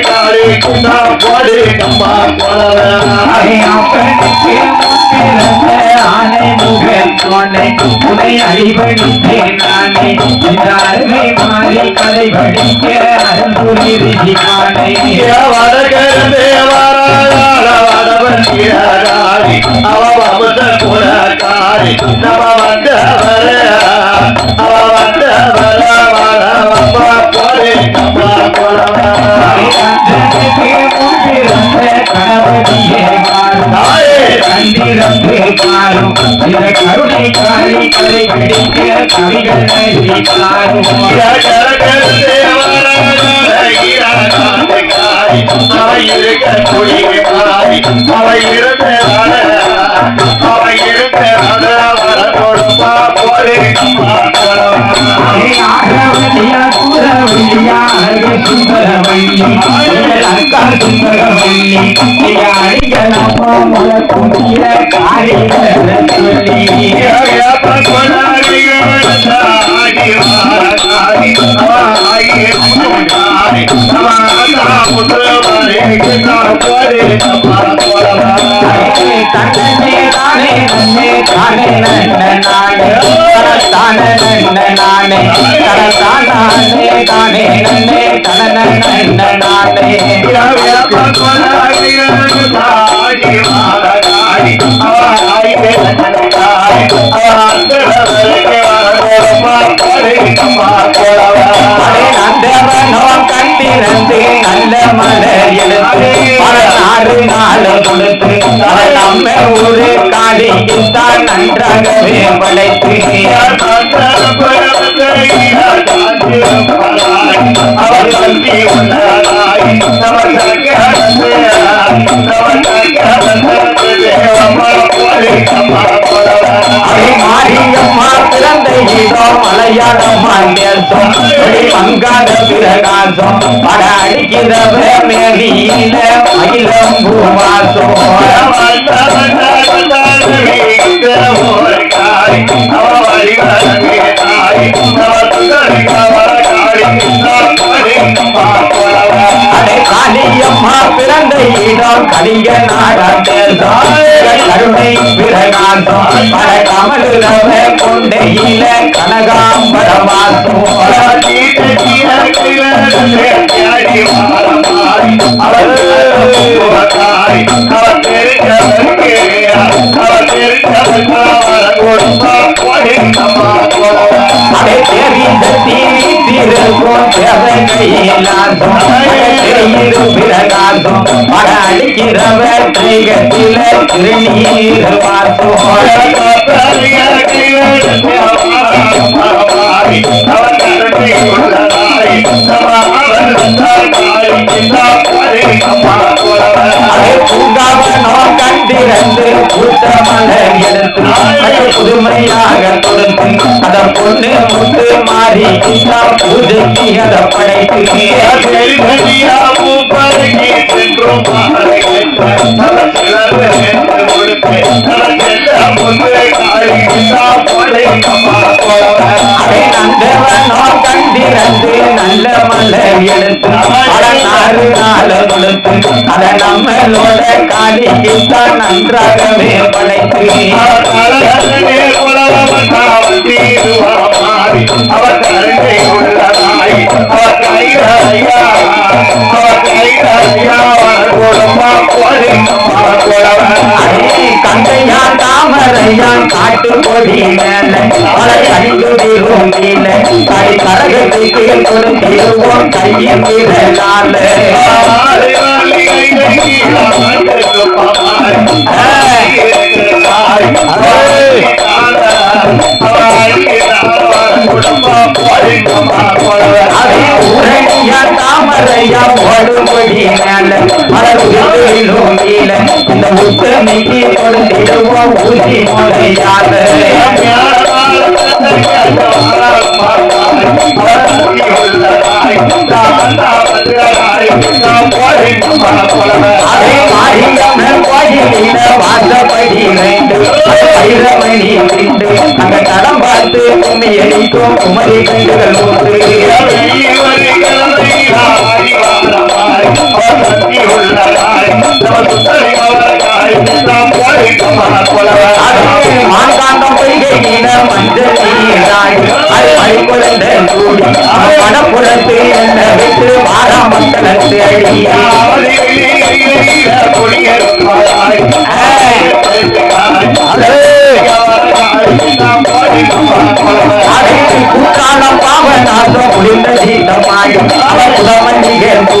காரி குண்டா போடி கம்மா போனவன் முகல் சொன்னை உனை அடிபடித்தேன் நானே. இந்த அருமை மாறி கதை படிக்க அருள்புரி ரிஷி காணை வடகருந்தே வராள வடவந்தியாரி அவ வமுத குலகாரி நம வந்தவர அவ வந்தவர வர வப்பா போடி கம்மா மாறும் இந்த கருணை படிக்க கவிகள் நானே தனத்தான நன்ன நானே தனத்தானே தானே நன்னே தன நன்ன நானே அடே நந்தவனோ கண்டிருந்து நல்ல மலர் எழுத்து பல நாடு கொடுத்து அதை நம்ம ஊரு காளிக்குத்தான் நன்றாகவே அவர் கல்வி உள்ள பிறந்த இதோ மலையாளம் தேசம் அடி பிரகாசம் பட அடிக்கிறவ மேலியில மயிலம் பூவாசம் அடே காளியம்மா பிறந்த இடம் கலிங்க நாடாம் தேசம் கருணை பிரகாசம் பட அடிக்கிறவ திரைகத்தில திருநீர் எடுத்து புதுமையாக கொடுத்து அத பொண்ணு முத்து பூஜைக்கு அத நல்ல மலர் எடுத்து அட நாள் கொடுத்து அத நம்மளோட தான் நன்றாகவே படைத்து. உள்ளதாய் கந்தையான் தாமரையான் காட்டு கொடி கை கரகத்துக்கு கொடுத்திருவோம் கையின் விரலால. இந்த முத்தமிக்கு கொண்டிடுவோம் ஊசி முறையாக அதே மாறிந்தவன் கோயிலில் வாசப்படி வைரமணி நின்று அங்க பார்த்து கும்மி அடிக்கும் குமரி கண்டுகள் ஒன்று மான்காண்டம் பொய்கை நீன மஞ்சள் நீடாய் அது பழிபுரண்ட கூடி பணப்புறத்து என்ன வைத்து வாரா முடிந்த சீதமாய். அவர் உதவன் நிகழ்ந்து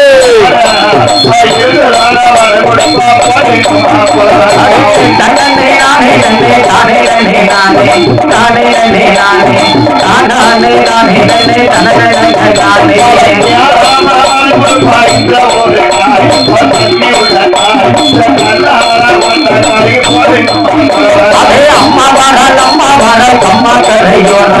அம்மா வரல் அம்மா வரல் அம்மா கரையோரம்.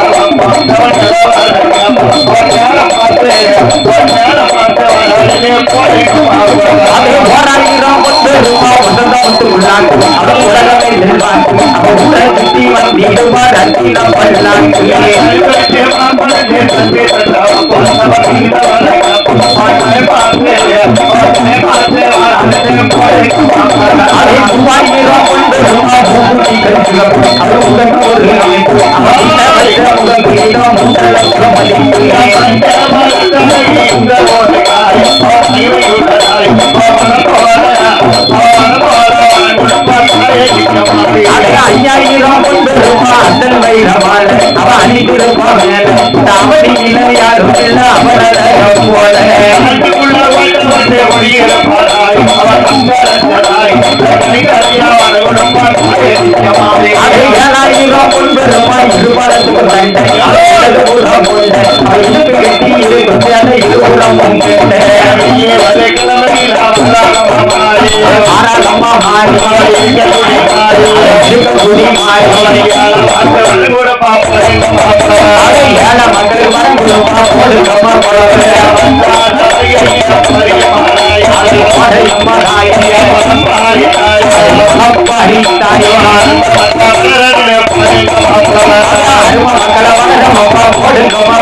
அப்படி தாய்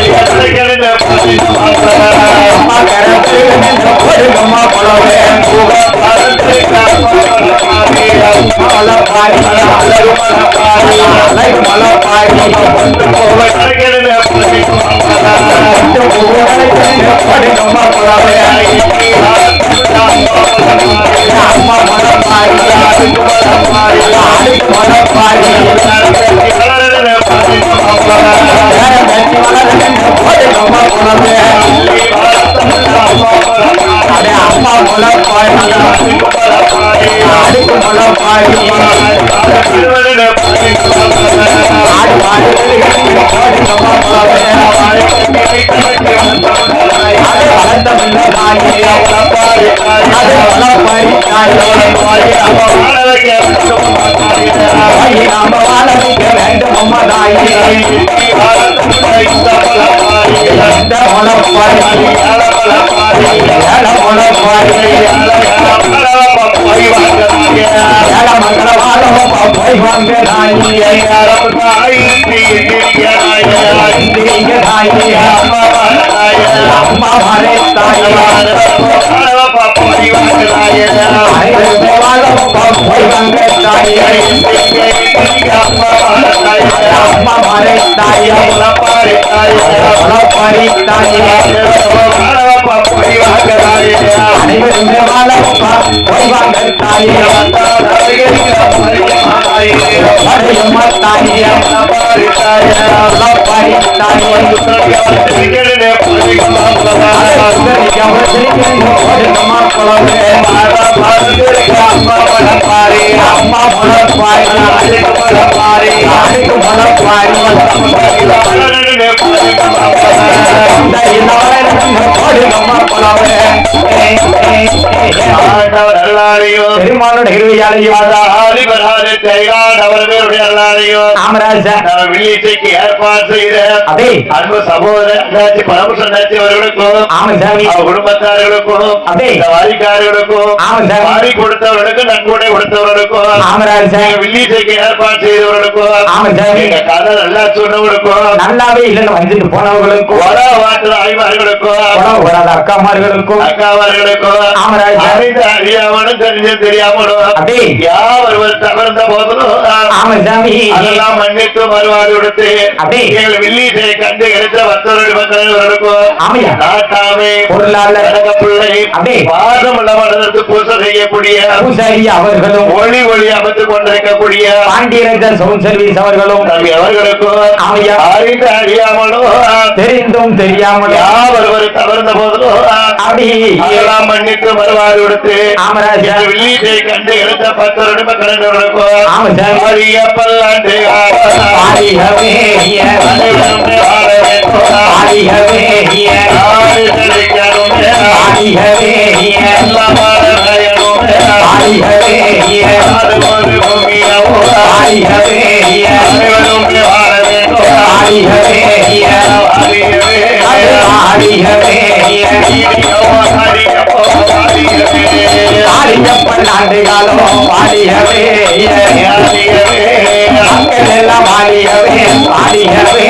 I'm கொடுக்கம்மா அம்மா அம்மா வாழ வேண்டும் அம்மா தாயே இந்த அம்மா மறை தாயே तुम्हारा பெருமானோட காமராஜா. ஏற்பாடு செய்த அன்பு சகோதரர் பரமசன்னாச்சி அவர்களுக்கும் குடும்பத்தார்களுக்கும் வாரிக்காரர்களுக்கும். வாரி கொடுத்தவர்களுக்கும் நன்கொடை கொடுத்தவர்களுக்கும் வில்லிசைக்கு ஏற்பாடு செய்தவர்களுக்கும் கதை நல்லா சொன்னவர்களுக்கும் நல்லாவே இல்லைன்னு வந்துட்டு ஆய்வார்களுக்கும் உணவு வராத அக்காமார்களுக்கும். அறிந்து அறியாமலும் தெரிஞ்சு தெரியாமலும். யாவர் தவிர்த்த போதிலும் அதெல்லாம் மன்னித்து அதே. எங்கள் வில்லிசை கண்டு. நாட்டாமை பொருளாளர் கனக பிள்ளை அதே. பாதமுள்ள மனதிற்கு பூசை செய்யக்கூடிய அவர்களும் ஒளி ஒளி அமைத்து கொண்டிருக்கக்கூடிய பாண்டியராஜா சவுண்ட் சர்வீஸ் அவர்களும் அவர்களுக்கும். அறிந்து அறியாமலும் தெரிந்தும் தெரியாமலும் யாவர் ஒரு தவறுந்த போதிலும் அப்படி அதெல்லாம் மன்னித்து மறுவாடு கொடுத்து ஆமராஜா. வில்லிசை கண்டு எடுத்த பக்தருடைய மக்களுக்கும் ஆமா சார். அரிய பல்லாண்டு ஆரிகவே. ஆரிகவே. ஆரிகவே பல்லாண்டு காலம் ஆரிகவே அறியவே. மக்கள் எல்லாம் ஆரியவே ஆரியவே